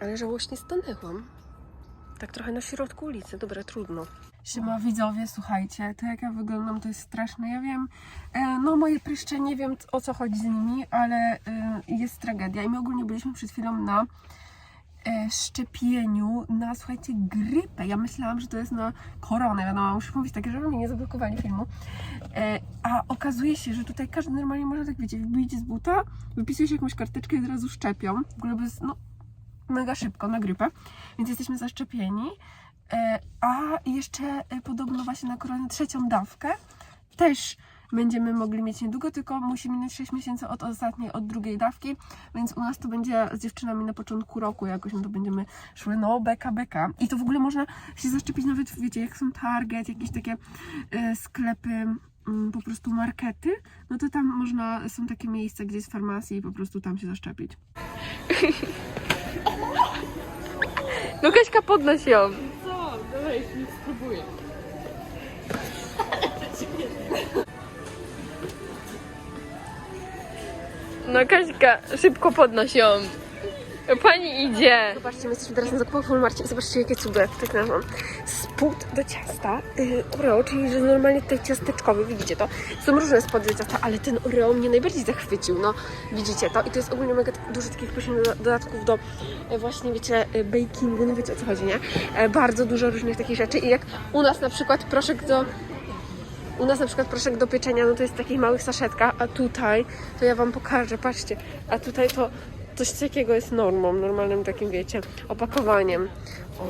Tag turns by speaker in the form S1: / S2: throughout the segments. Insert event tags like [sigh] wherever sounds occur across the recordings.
S1: Ale żałośnie stanęłam. Tak trochę na środku ulicy. Dobra, trudno. Siema widzowie, słuchajcie, to jak ja wyglądam to jest straszne, ja wiem, e, no moje pryszcze, nie wiem o co chodzi z nimi, ale e, jest tragedia i my ogólnie byliśmy przed chwilą na e, szczepieniu na, słuchajcie, grypę. Ja myślałam, że to jest na koronę, wiadomo, muszę mówić takie, żeby mnie nie zablokowali filmu. A okazuje się, że tutaj każdy normalnie może tak, wiecie, wyjdzie z buta, wypisuje się jakąś karteczkę i od razu szczepią. W ogóle bez, no, mega szybko na grypę, więc jesteśmy zaszczepieni. E, a jeszcze e, podobno właśnie na koronę trzecią dawkę też będziemy mogli mieć niedługo, tylko musi minąć 6 miesięcy od ostatniej, od drugiej dawki, więc u nas to będzie z dziewczynami na początku roku jakoś, no to będziemy szły, no beka, beka. I to w ogóle można się zaszczepić nawet, wiecie, jak są Target, jakieś takie e, sklepy, mm, po prostu markety, no to tam można, są takie miejsca, gdzie jest farmacja i po prostu tam się zaszczepić. [laughs] No Kaśka, podnoś ją.
S2: Co? Dawaj, nie spróbuję.
S3: No Kaśka, szybko podnoś ją. Pani idzie.
S1: Zobaczcie, my jesteśmy teraz na zakupach w Walmarcie i zobaczcie, jakie jak tak nazwam. Spód do ciasta yy, Oreo, czyli że normalnie tutaj ciasteczkowy, widzicie to? Są różne spody do ciasta, ale ten Oreo mnie najbardziej zachwycił, no widzicie to? I to jest ogólnie mega dużo takich dodatków do e, właśnie, wiecie, e, bakingu, no wiecie o co chodzi, nie? E, Bardzo dużo różnych takich rzeczy i jak u nas na przykład proszek do... U nas na przykład proszek do pieczenia, no to jest w takich małych saszetkach, a tutaj, to ja Wam pokażę, patrzcie, a tutaj to coś takiego jest normą, normalnym takim, wiecie, opakowaniem. O,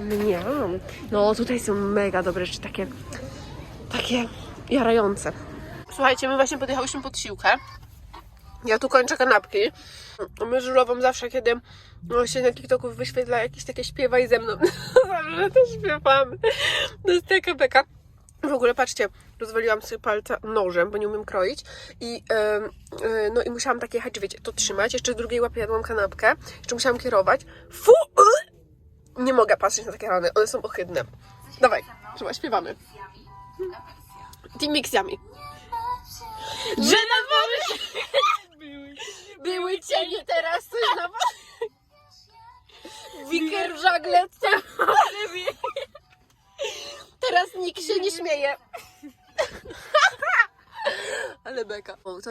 S1: mniam. No, tutaj są mega dobre rzeczy, takie, takie jarające. Słuchajcie, my właśnie podjechałyśmy pod siłkę. Ja tu kończę kanapki. My żulową zawsze, kiedy no, się na TikToku wyświetla jakieś takie śpiewaj ze mną. [laughs] zawsze to śpiewamy. To jest taka beka. W ogóle patrzcie, rozwaliłam sobie palca nożem, bo nie umiem kroić i em, e, no i musiałam tak jechać, wiecie, to trzymać, jeszcze w drugiej łapie jadłam kanapkę, jeszcze musiałam kierować. Fu! y! Nie mogę patrzeć na takie rany, one są ohydne. Dawaj, trzeba, śpiewamy. Timixiami. Że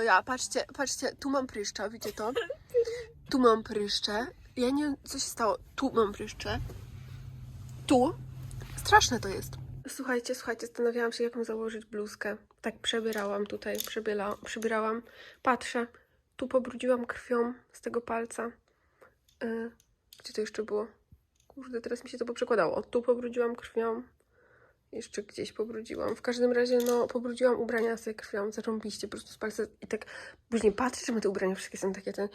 S1: ja, patrzcie, patrzcie, tu mam pryszcza, widzicie to? Tu mam pryszcze. Ja nie wiem, co się stało. Tu mam pryszcze. Tu. Straszne to jest. Słuchajcie, słuchajcie, zastanawiałam się, jaką założyć bluzkę. Tak przebierałam tutaj, przebiela, przebierałam. Patrzę, tu pobrudziłam krwią z tego palca. Yy, gdzie to jeszcze było? Kurde, teraz mi się to poprzekładało. Tu pobrudziłam krwią. Jeszcze gdzieś pobrudziłam. W każdym razie, no, pobrudziłam ubrania sobie krwią, zarąbiście, po prostu z palca i tak później patrzę, że te ubrania wszystkie są takie ten...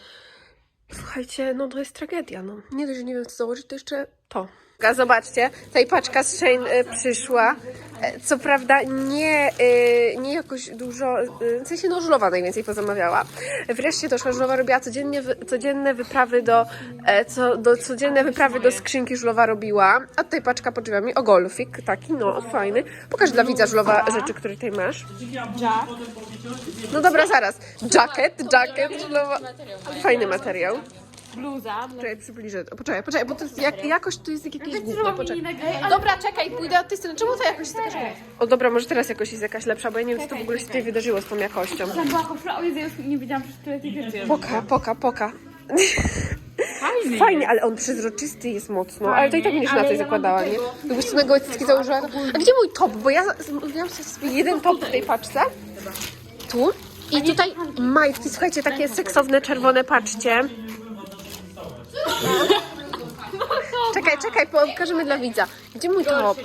S1: Słuchajcie, no to jest tragedia, no. Nie dość, że nie wiem co założyć, to jeszcze to. Zobaczcie, tutaj paczka z Shein e, przyszła. E, Co prawda nie, e, nie jakoś dużo, e, w sensie no żulowa najwięcej pozamawiała. Wreszcie doszła, żulowa robiła codziennie, codzienne wyprawy do, e, co, do, codzienne wyprawy do skrzynki żulowa robiła. A tutaj paczka pod drzwiami, o golfik taki, no fajny. Pokaż dla widza żulowa rzeczy, które tutaj masz. No dobra, zaraz. Jacket, jacket, żulowa. Fajny materiał.
S2: Bluza.
S1: Poczekaj, przybliżę. Poczekaj, poczekaj, bo to jest jak, jakoś to jest jakieś gówno. Poczekaj. Dobra, czekaj, pójdę od tej strony. Czemu to jakoś jest taka... O dobra, może teraz jakoś jest jakaś lepsza, bo ja nie wiem, co to w ogóle się tutaj wydarzyło z tą jakością.
S2: Tam była koszula, o Jezu, ja już nie wiedziałam, że tyle tych rzeczy.
S1: Poka, poka, poka.
S2: Fajny.
S1: Fajnie, ale on przezroczysty jest mocno. Ale to i tak będziesz na
S2: mam
S1: zakładała, nie? Gdybyś tu na gołe cycki założyła. A gdzie mój top? Bo ja sobie jeden top w tej paczce. Tu. I tutaj majtki, słuchajcie, takie seksowne, czerwone, patrzcie. Czekaj, czekaj, pokażemy dla widza. Gdzie mój top?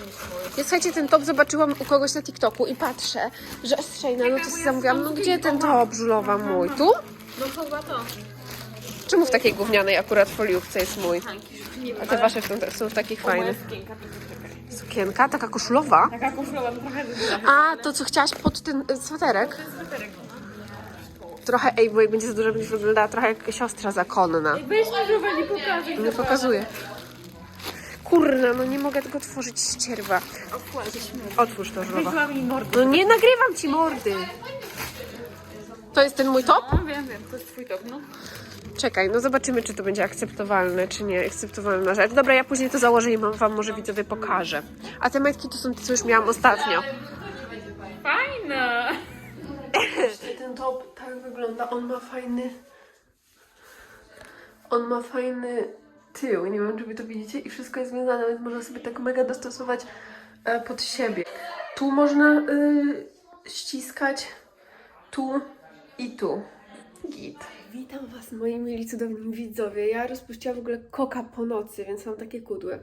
S1: Ja słuchajcie, ten top zobaczyłam u kogoś na TikToku i patrzę, że jest Shayna, no to sobie zamówiłam, no gdzie ten top żulowa mój? Tu?
S2: No chyba to.
S1: Czemu w takiej gównianej akurat foliówce jest mój? A te wasze są, są w takich fajnych.
S2: Sukienka,
S1: taka koszulowa.
S2: Taka koszula, to trochę.
S1: A, to co chciałaś pod ten y, sweterek? Trochę, ej, bo jak będzie za dużo, będziesz wyglądała trochę jak siostra zakonna.
S2: Weź mi nie pokażę.
S1: Nie pokazuję. Kurna, no nie mogę tego tworzyć ścierwa. Otwórz to.
S2: Wyszła mi mordę.
S1: No nie nagrywam ci mordy. To jest ten mój top?
S2: No wiem, wiem, to jest twój top, no.
S1: Czekaj, no zobaczymy, czy to będzie akceptowalne, czy nie akceptowalna rzecz. Dobra, ja później to założę i wam, wam może widzowie pokażę. A te majtki to są te, co już miałam ostatnio.
S2: Fajna!
S1: Top tak wygląda, on ma fajny... On ma fajny tył, nie wiem, czy wy to widzicie, i wszystko jest związane, więc można sobie tak mega dostosować e, pod siebie. Tu można y, ściskać, tu i tu. Git. Witam Was, moi mili, cudowni widzowie. Ja rozpuściłam w ogóle koka po nocy, więc mam takie kudły.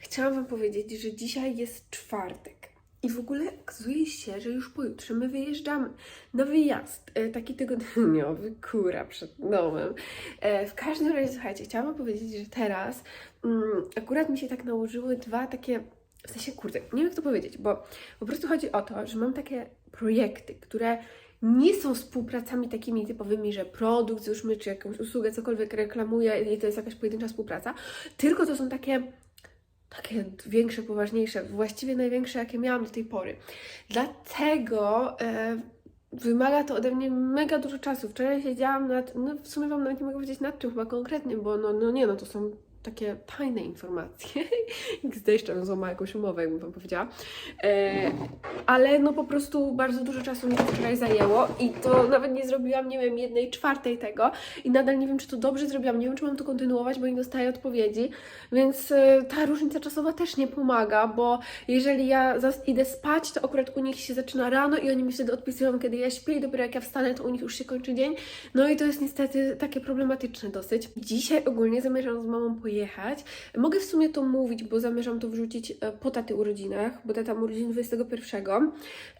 S1: Chciałam Wam powiedzieć, że dzisiaj jest czwartek. I w ogóle okazuje się, że już pojutrze my wyjeżdżamy na wyjazd, e, taki tygodniowy, [laughs] kura przed domem. E, w każdym razie, słuchajcie, chciałam powiedzieć, że teraz mm, akurat mi się tak nałożyły dwa takie, w sensie, kurde, nie wiem jak to powiedzieć, bo po prostu chodzi o to, że mam takie projekty, które nie są współpracami takimi typowymi, że produkt załóżmy, czy jakąś usługę, cokolwiek reklamuję i to jest jakaś pojedyncza współpraca, tylko to są takie takie większe, poważniejsze, właściwie największe, jakie miałam do tej pory. Dlatego e, wymaga to ode mnie mega dużo czasu. Wczoraj siedziałam nad, no w sumie Wam nawet nie mogę powiedzieć nad czym chyba konkretnie, bo no, no nie, no to są takie tajne informacje. XD jeszcze bym jakąś umowę, jakbym Wam powiedziała. E, ale no po prostu bardzo dużo czasu mi to wczoraj zajęło i to nawet nie zrobiłam, nie wiem, jednej czwartej tego i nadal nie wiem, czy to dobrze zrobiłam, nie wiem, czy mam to kontynuować, bo nie dostaję odpowiedzi, więc e, ta różnica czasowa też nie pomaga, bo jeżeli ja idę spać, to akurat u nich się zaczyna rano i oni mi wtedy odpisują, kiedy ja śpię i dopiero jak ja wstanę, to u nich już się kończy dzień, no i to jest niestety takie problematyczne dosyć. Dzisiaj ogólnie zamierzam z mamą pojechać. Mogę w sumie to mówić, bo zamierzam to wrzucić e, po taty urodzinach, bo tata ma urodziny 21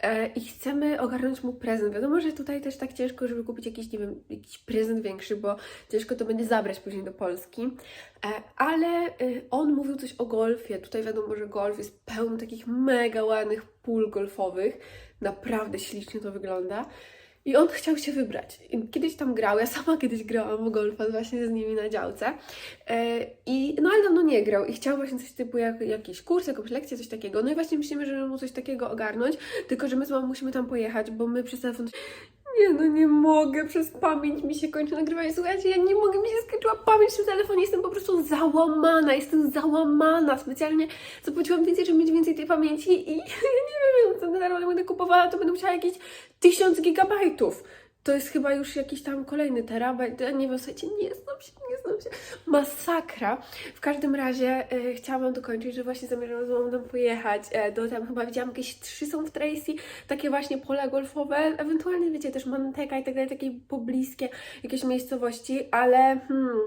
S1: e, i chcemy ogarnąć mu prezent. Wiadomo, że tutaj też tak ciężko, żeby kupić jakiś, nie wiem, jakiś prezent większy, bo ciężko to będzie zabrać później do Polski. E, Ale on mówił coś o golfie. Tutaj wiadomo, że golf jest pełen takich mega ładnych pól golfowych. Naprawdę ślicznie to wygląda. I on chciał się wybrać. Kiedyś tam grał, ja sama kiedyś grałam w golfa właśnie z nimi na działce. E, I, no ale dawno nie grał i chciał właśnie coś typu jak, jakiś kurs, jakąś lekcję, coś takiego. No i właśnie myślimy, żeby mu coś takiego ogarnąć, tylko że my z mamą musimy tam pojechać, bo my przez telefon... Nie, no nie mogę, przez pamięć mi się kończy nagrywanie. Słuchajcie, ja nie mogę, mi się skończyła pamięć w tym telefonie, jestem po prostu załamana, jestem załamana. Specjalnie zapłaciłam więcej, żeby mieć więcej tej pamięci i [laughs] ja nie wiem, co normalnie będę kupowała, to będę musiała jakieś 1000 gigabajtów. To jest chyba już jakiś tam kolejny terabajt. Nie wiem, słuchajcie, nie znam się, się. Masakra. W każdym razie e, chciałam dokończyć, że właśnie zamierzam z mamą tam pojechać. E, do tam chyba widziałam jakieś trzy są w Tracy, takie właśnie pola golfowe, ewentualnie wiecie też Manteka i tak dalej, takie pobliskie jakieś miejscowości, ale hmm,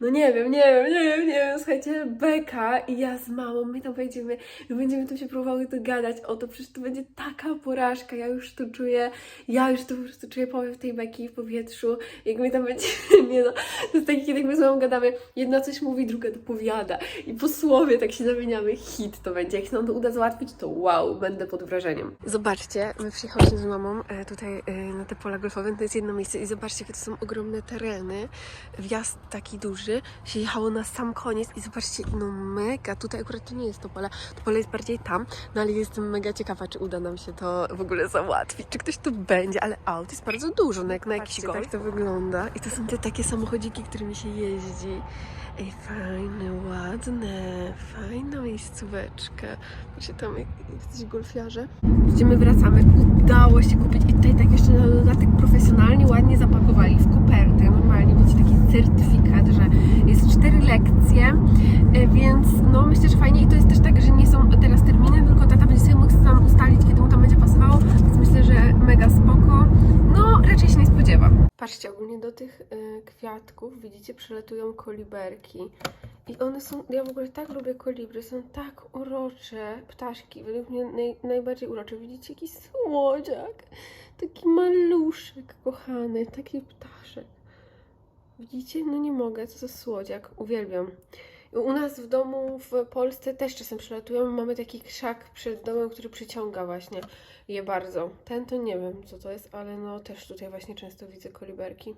S1: no nie wiem, nie wiem, nie wiem, nie wiem, słuchajcie, Beka i ja z mamą, my tam pojedziemy, my będziemy tu się próbowały dogadać o to, przecież to będzie taka porażka, ja już to czuję, ja już to po prostu czuję powiew tej Beki w powietrzu, jak my tam będziemy, [laughs] nie no, to jest taki, kiedy my z mamą gadamy, jedna coś mówi, druga dopowiada i po słowie tak się zamieniamy, hit to będzie, jak się nam to uda załatwić, to wow, będę pod wrażeniem. Zobaczcie, my przyjechałyśmy z mamą e, tutaj e, na te pola golfowe, to jest jedno miejsce. I zobaczcie, jakie to są ogromne tereny, wjazd taki duży, się jechało na sam koniec. I zobaczcie, no mega, tutaj akurat to nie jest to pole, to pole jest bardziej tam, no ale jestem mega ciekawa, czy uda nam się to w ogóle załatwić, czy ktoś tu będzie, ale aut jest bardzo dużo, no jak na jakiś golf. tak to wygląda. I to są te takie samochodziki, którymi się jeździ. Ej, fajne, ładne, fajna miejscóweczka. Patrzcie, tam jak jesteś golfiarze. Gdzie my wracamy, udało się kupić i tutaj tak jeszcze na dodatek profesjonalnie, ładnie zapakowali w kopertę. Normalnie widzicie taki certyfikat, że jest cztery lekcje, e, więc no myślę, że fajnie i to jest też tak, że nie są teraz terminy, tylko tata będzie sobie mógł sam ustalić, kiedy mu tam będzie pasowało, więc myślę, że mega spoko. No, raczej się nie spodziewam. Patrzcie, ogólnie do tych e, kwiatków, widzicie, przylatują koliberki. I one są, ja w ogóle tak lubię kolibry, są tak urocze ptaszki, według mnie naj, najbardziej urocze. Widzicie, jaki słodziak, taki maluszek kochany, taki ptaszek. Widzicie? No nie mogę, co za słodziak, uwielbiam. U nas w domu w Polsce też czasem przylatują, mamy taki krzak przed domem, który przyciąga właśnie je bardzo. Ten to nie wiem, co to jest, ale no też tutaj właśnie często widzę koliberki.